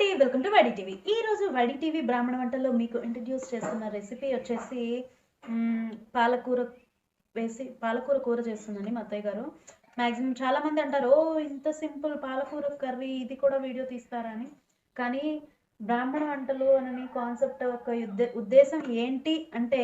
అండి welcome to YD TV. ఈ రోజు వైడి టీవీ బ్రాహ్మణ వంటల్లో మీకు ఇంట్రడ్యూస్ చేస్తున్న రెసిపీ వచ్చేసి పాలకూర వేసి పాలకూర కూర చేస్తుందండి మా అత్తయ్య గారు. మ్యాక్సిమం చాలామంది అంటారు ఓ ఇంత సింపుల్ పాలకూర కర్రీ ఇది కూడా వీడియో తీస్తారా అని. కానీ బ్రాహ్మణ వంటలు అనే కాన్సెప్ట్ ఒక ఉద్దేశం ఏంటి అంటే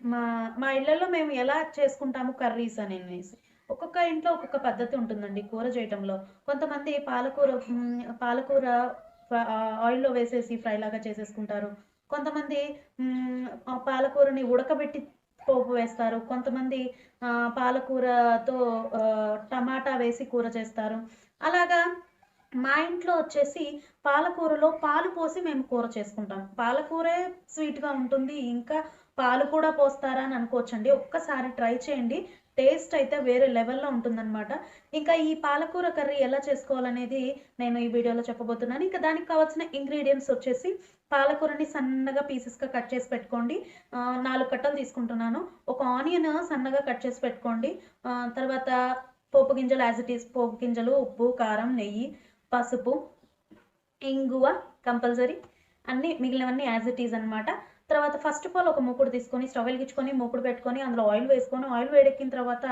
మా మా ఇళ్ళలో మేము ఎలా చేసుకుంటాము కర్రీస్ అనేసి. ఒక్కొక్క ఇంట్లో ఒక్కొక్క పద్ధతి ఉంటుందండి కూర చేయటంలో. కొంతమంది పాలకూర పాలకూర ఆయిల్లో వేసేసి ఫ్రై లాగా చేసేసుకుంటారు. కొంతమంది ఆ పాలకూరని ఉడకబెట్టి పోపు వేస్తారు. కొంతమంది ఆ, పాలకూరతో టమాటా వేసి కూర చేస్తారు. అలాగా మా ఇంట్లో వచ్చేసి పాలకూరలో పాలు పోసి మేము కూర చేసుకుంటాం. పాలకూరే స్వీట్గా ఉంటుంది. ఇంకా పాలు కూడా పోస్తారా అని అనుకోవచ్చండి. ఒక్కసారి ట్రై చేయండి. టేస్ట్ అయితే వేరే లెవెల్లో ఉంటుందన్నమాట. ఇంకా ఈ పాలకూర కర్రీ ఎలా చేసుకోవాలనేది నేను ఈ వీడియోలో చెప్పబోతున్నాను. ఇంకా దానికి కావాల్సిన ఇంగ్రీడియంట్స్ వచ్చేసి పాలకూరని సన్నగా పీసెస్గా కట్ చేసి పెట్టుకోండి. నాలుగు కట్టలు తీసుకుంటున్నాను. ఒక ఆనియన్ సన్నగా కట్ చేసి పెట్టుకోండి. తర్వాత పోపు గింజలు యాజ్ ఇట్ ఈస్ పోపు గింజలు ఉప్పు కారం నెయ్యి పసుపు ఇంగువ కంపల్సరీ అన్ని మిగిలినవన్నీ యాజ్ ఇట్ ఈజ్ అనమాట తర్వాత ఫస్ట్ ఆఫ్ ఆల్ ఒక మూకుడు తీసుకొని స్టవ్ వెలిగించుకొని మూకుడు పెట్టుకొని అందులో ఆయిల్ వేసుకొని ఆయిల్ వేడెక్కిన తర్వాత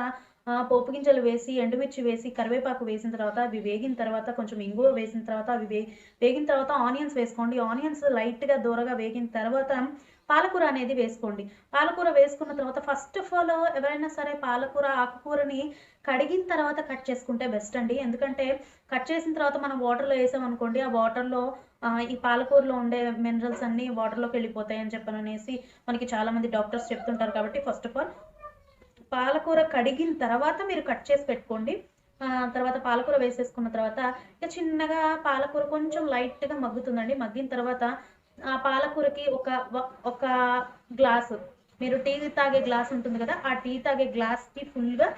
పోపు గింజలు వేసి ఎండుమిర్చి వేసి కరివేపాకు వేసిన తర్వాత అవి వేగిన తర్వాత కొంచెం ఇంగువ వేసిన తర్వాత అవి వే వేగిన తర్వాత ఆనియన్స్ వేసుకోండి. ఆనియన్స్ లైట్గా దూరగా వేగిన తర్వాత పాలకూర అనేది వేసుకోండి. పాలకూర వేసుకున్న తర్వాత ఫస్ట్ ఆఫ్ ఆల్ ఎవరైనా సరే పాలకూర ఆకుకూరని కడిగిన తర్వాత కట్ చేసుకుంటే బెస్ట్ అండి. ఎందుకంటే కట్ చేసిన తర్వాత మనం వాటర్లో వేసామనుకోండి ఆ వాటర్లో ఈ పాలకూరలో ఉండే మినరల్స్ అన్ని వాటర్లోకి వెళ్ళిపోతాయి అని చెప్పననేసి మనకి చాలా మంది డాక్టర్స్ చెప్తుంటారు కాబట్టి ఫస్ట్ ఆఫ్ ఆల్ పాలకూర కడిగిన తర్వాత మీరు కట్ చేసి పెట్టుకోండి. తర్వాత పాలకూర వేసేసుకున్న తర్వాత ఇక చిన్నగా పాలకూర కొంచెం లైట్గా మగ్గుతుందండి. మగ్గిన తర్వాత ఆ పాలకూరకి ఒక ఒక గ్లాసు మీరు టీ తాగే గ్లాస్ ఉంటుంది కదా ఆ టీ తాగే గ్లాస్కి ఫుల్గా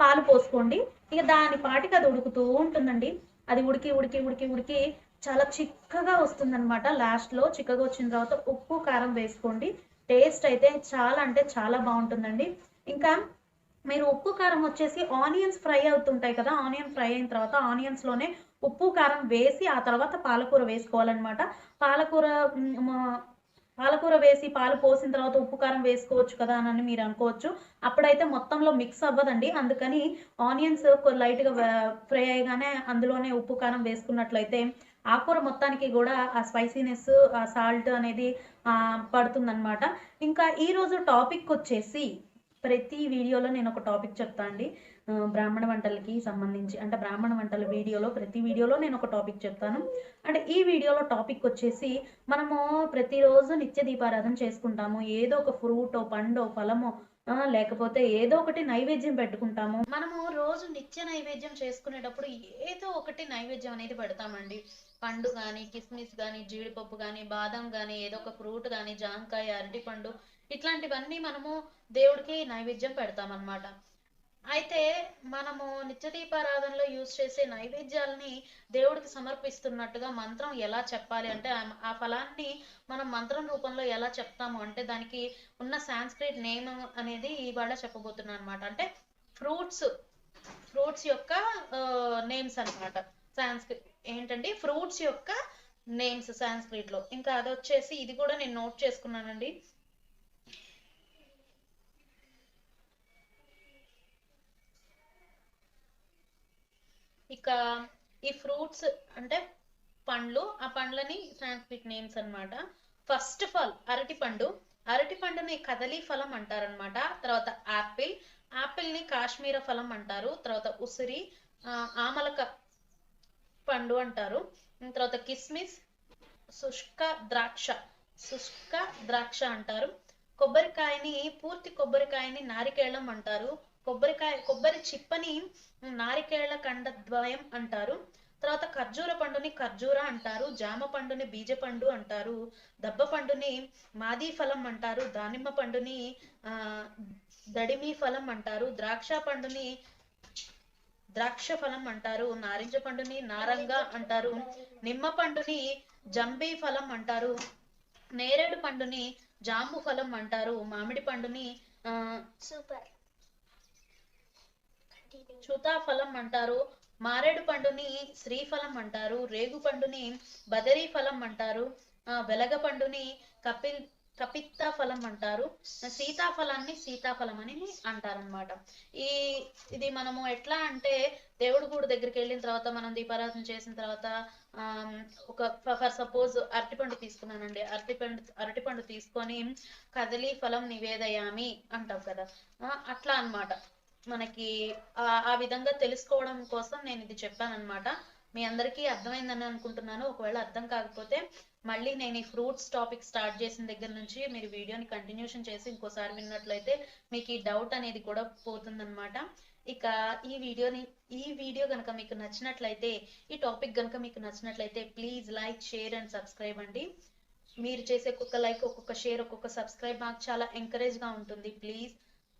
పాలు పోసుకోండి. ఇక దాని పాటికి అది ఉడుకుతూ ఉంటుందండి. అది ఉడికి ఉడికి ఉడికి ఉడికి చాలా చిక్కగా వస్తుందన్నమాట. లాస్ట్లో చిక్కగా వచ్చిన తర్వాత ఉప్పు కారం వేసుకోండి. టేస్ట్ అయితే చాలా అంటే చాలా బాగుంటుందండి. ఇంకా మీరు ఉప్పు కారం వచ్చేసి ఆనియన్స్ ఫ్రై అవుతుంటాయి కదా ఆనియన్ ఫ్రై అయిన తర్వాత ఆనియన్స్లోనే ఉప్పు కారం వేసి ఆ తర్వాత పాలకూర వేసుకోవాలన్నమాట. పాలకూర పాలకూర వేసి పాలు పోసిన తర్వాత ఉప్పు కారం వేసుకోవచ్చు కదా అని మీరు అనుకోవచ్చు. అప్పుడైతే మొత్తంలో మిక్స్ అవ్వదండి. అందుకని ఆనియన్స్ లైట్గా ఫ్రై అయ్యగానే అందులోనే ఉప్పు కారం వేసుకున్నట్లయితే ఆకుకూర మొత్తానికి కూడా ఆ స్పైసీనెస్ ఆ సాల్ట్ అనేది పడుతుందన్నమాట. ఇంకా ఈరోజు టాపిక్ వచ్చేసి ప్రతి వీడియోలో నేను ఒక టాపిక్ చెప్తా అండి. బ్రాహ్మణ వంటలకి సంబంధించి అంటే బ్రాహ్మణ వంటల వీడియోలో ప్రతి వీడియోలో నేను ఒక టాపిక్ చెప్తాను. అంటే ఈ వీడియోలో టాపిక్ వచ్చేసి మనము ప్రతిరోజు నిత్య దీపారాధన చేసుకుంటాము. ఏదో ఒక ఫ్రూటో పండో ఫలమో లేకపోతే ఏదో ఒకటి నైవేద్యం పెట్టుకుంటాము. మనము రోజు నిత్య నైవేద్యం చేసుకునేటప్పుడు ఏదో ఒకటి నైవేద్యం అనేది పెడతామండి. పండు కానీ కిస్మిస్ కానీ జీడిపప్పు కానీ బాదం కానీ ఏదో ఒక ఫ్రూట్ కానీ జాంకాయ అరటిపండు ఇట్లాంటివన్నీ మనము దేవుడికి నైవేద్యం పెడతామన్నమాట. అయితే మనము నిత్యదీపారాధనలో యూజ్ చేసే నైవేద్యాలని దేవుడికి సమర్పిస్తున్నట్టుగా మంత్రం ఎలా చెప్పాలి అంటే ఆ- ఫలాన్ని మనం మంత్రం రూపంలో ఎలా చెప్తాము అంటే దానికి ఉన్న సాంస్క్రిట్ నేమ్ అనేది ఇవాళ చెప్పబోతున్నాను అనమాట అంటే ఫ్రూట్స్ ఫ్రూట్స్ యొక్క నేమ్స్ అన్నమాట. సాంస్క్రిట్ ఏంటంటే ఫ్రూట్స్ యొక్క నేమ్స్ సాంస్క్రిట్లో ఇంకా అది వచ్చేసి ఇది కూడా నేను నోట్ చేసుకున్నానండి. ఇంకా ఈ ఫ్రూట్స్ అంటే పండ్లు ఆ పండ్లని సాంస్క్రిట్ నేమ్స్ అనమాట ఫస్ట్ ఆఫ్ ఆల్ అరటి పండు. అరటి పండుని కదలీ ఫలం అంటారనమాట తర్వాత యాపిల్ యాపిల్ని కాశ్మీర ఫలం అంటారు. తర్వాత ఉసిరి ఆమలక పండు అంటారు. తర్వాత కిస్మిస్ శుష్క ద్రాక్ష. శుష్క ద్రాక్ష అంటారు. కొబ్బరికాయని పూర్తి కొబ్బరికాయని నారికేళం అంటారు. కొబ్బరికాయ కొబ్బరి చిప్పని నారికేళ్ళ కండద్వయం అంటారు. తర్వాత ఖర్జూర పండుని ఖర్జూర అంటారు జామ పండుని బీజ పండు అంటారు దబ్బ పండుని మాది ఫలం అంటారు దానిమ్మ పండుని ఆ దడిమి ఫలం అంటారు ద్రాక్ష పండుని ద్రాక్ష ఫలం అంటారు నారింజ పండుని నారంగ అంటారు నిమ్మ పండుని జంబీ ఫలం అంటారు నేరేడు పండుని జాంబు ఫలం అంటారు మామిడి పండుని ఆ సూపర్. చూతాఫలం అంటారు మారేడు పండుని శ్రీఫలం అంటారు రేగు పండుని బదరీ ఫలం అంటారు ఆ, వెలగ పండుని కపిల్ కపిత్త ఫలం అంటారు సీతాఫలాన్ని సీతాఫలం అని అంటారనమాట ఈ ఇది మనము ఎట్లా అంటే దేవుడి గుడి దగ్గరికి వెళ్ళిన తర్వాత మనం దీపారాధన చేసిన తర్వాత ఆ ఒక ఫర్ సపోజ్ అరటిపండు తీసుకున్నానండి. అరటిపండు అరటిపండు తీసుకొని కదలి ఫలం నివేదయామి అంటాం కదా. అట్లా అన్నమాట. మనకి ఆ విధంగా తెలుసుకోవడం కోసం నేను ఇది చెప్పానన్నమాట. మీ అందరికీ అర్థమైందని అనుకుంటున్నాను. ఒకవేళ అర్థం కాకపోతే మళ్ళీ నేను ఈ ఫ్రూట్స్ టాపిక్ స్టార్ట్ చేసిన దగ్గర నుంచి మీరు వీడియోని కంటిన్యూషన్ చేసి ఇంకోసారి విన్నట్లయితే మీకు ఈ డౌట్ అనేది కూడా పోతుందన్నమాట. ఇక ఈ వీడియోని ఈ వీడియో కనుక మీకు నచ్చినట్లయితే ఈ టాపిక్ కనుక మీకు నచ్చినట్లయితే please like share and subscribe అండి. మీరు చేసే ఒక్కొక్క లైక్ ఒక్కొక్క షేర్ ఒక్కొక్క సబ్స్క్రైబ్ మాకు చాలా ఎంకరేజ్గా ఉంటుంది. Please